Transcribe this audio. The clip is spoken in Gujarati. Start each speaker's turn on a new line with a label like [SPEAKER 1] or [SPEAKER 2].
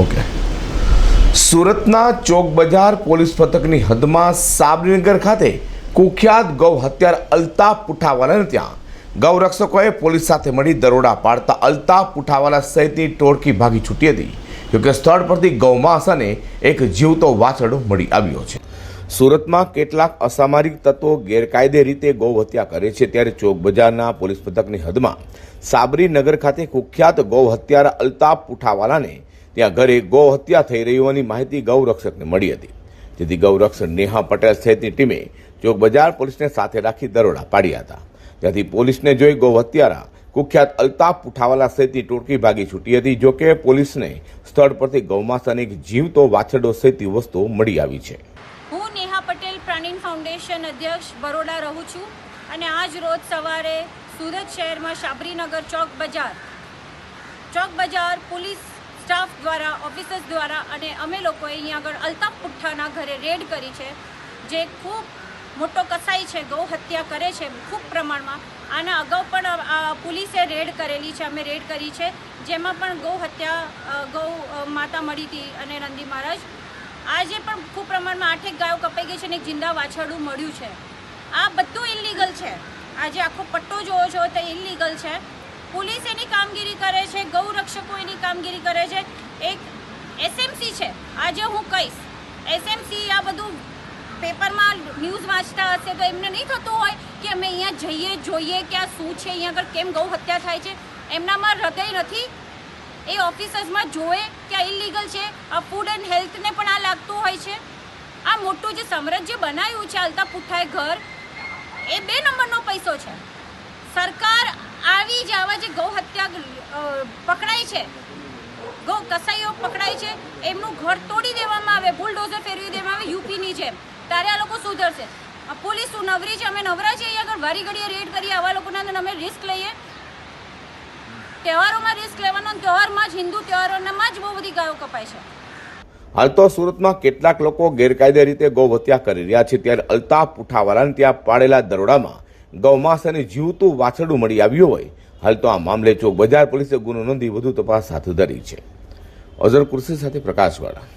[SPEAKER 1] ઓકે. સુરતના ચોક બજાર પોલીસ મથકની હદમાં સાબરીનગર ખાતે કુખ્યાત ગૌ હત્યાર અલ્તાફ પુઠાવાલાને ત્યાં ગૌરક્ષકોએ પોલીસ સાથે મળી દરોડા પાડતા અલ્તાફ પુઠાવાલા સહિતની ટોળકી ભાગી છૂટી હતી. જોકે સ્થળ પરથી ગૌમાંસાને એક જીવતો વાછરડો મળી આવ્યો છે. સુરતમાં કેટલાક અસામાજિક તત્વો ગેરકાયદે રીતે ગૌ હત્યા કરે છે ત્યારે ચોક બજારના પોલીસ પથકની હદમાં સાબરીનગર ખાતે કુખ્યાત ગૌ હત્યારા અલ્તાફ પુઠાવાલાને ત્યાં ઘરે ગૌ હત્યા થઈ રહી હોવાની માહિતી ગૌરક્ષકને મળી હતી. જેથી ગૌરક્ષક નેહા પટેલ સહિતની ટીમે ચોક બજાર પોલીસને સાથે રાખી દરોડા પાડ્યા હતા. ત્યાંથી પોલીસને જોઈ ગૌ હત્યારા કુખ્યાત અલ્તાફ પુઠાવાલા સહિતની ટોળકી ભાગી છૂટી હતી જોકે પોલીસને સ્થળ પરથી ગૌમાંસ અને એક જીવતો વાછરડો સહિતની વસ્તુઓ મળી આવી છે.
[SPEAKER 2] હું નેહા પટેલ, પ્રાણીન ફાઉન્ડેશન અધ્યક્ષ બરોડા રહું છું અને આજ રોજ સવારે સુરત શહેરમાં શાબરીનગર ચોક બજાર. ચોક બજાર પોલીસ સ્ટાફ દ્વારા, ઓફિસર્સ દ્વારા અને અમે લોકોએ અહીંયા આગળ અલ્તાફ પુઠ્ઠાના ઘરે રેડ કરી છે, જે ખૂબ મોટો કસાઈ છે, ગૌ હત્યા કરે છે ખૂબ પ્રમાણમાં. આના અગાઉ પણ પોલીસે રેડ કરેલી છે, અમે રેડ કરી છે, જેમાં પણ ગૌ હત્યા ગૌ માતા મળી હતી અને નંદી મહારાજ. આજે પણ ખૂબ પ્રમાણમાં આઠેક ગાયો કપાઈ ગઈ છે અને એક જિંદા વાછરડું મળ્યું છે. આ બધું ઇલીગલ છે. આજે આખો પટ્ટો જોવો છો તે ઇલીગલ છે. પોલીસ એની કામગીરી કરે છે ગૌરક્ષકો એની કામગીરી કરે છે. એક એસએમસી છે. આજે હું કહીશ એસએમસી આ બધું પેપરમાં ન્યૂઝ વાંચતા હશે તો એમને નહીં થતું હોય કે અમે અહીંયા જઈએ, જોઈએ કે આ શું છે, અહીંયા આગળ કેમ ગૌ હત્યા થાય છે. એમનામાં હૃદય નથી. એ ઓફિસર્સમાં જોવે કે આ ઇલીગલ છે. આ ફૂડ એન્ડ હેલ્થને પણ આ લાગતું હોય છે. આ મોટું જે સામ્રાજ્ય બનાવ્યું છે, આલતા પુઠ્ઠાએ ઘર, એ બે નંબરનો પૈસો છે. આવી જ ગૌ હત્યા અ, પકડાય છે ગૌ કસાઈઓ પકડાય છે એમનું ઘર તોડી દેવામાં આવે બુલડોઝર ફેરવી દેવામાં આવે યુપીની જેમ. ત્યારે આ લોકો સુધરશે. પોલીસ શું નવરી છે અમે નવરા છીએ અહીંયા આગળ વારી ઘડીએ રેડ કરીએ આવા લોકોના અંદર અમે રિસ્ક લઈએ. તહેવારોમાં રિસ્ક લેવાનો તહેવારમાં જ હિન્દુ તહેવારોમાં જ બહુ બધી ગાયો કપાય છે.
[SPEAKER 1] હાલ તો સુરતમાં કેટલાક લોકો ગેરકાયદે રીતે ગૌ હત્યા કરી રહ્યા છે. ત્યારે અલ્તાફ પુઠાવાલાને ત્યાં પાડેલા દરોડામાં ગૌમાંસ અને જીવતું વાછરડું મળી આવ્યું હોય હાલ તો આ મામલે ચોક બજાર પોલીસે ગુનો નોંધી વધુ તપાસ હાથ ધરી છે. અઝર કુર્સી સાથે પ્રકાશવાળા.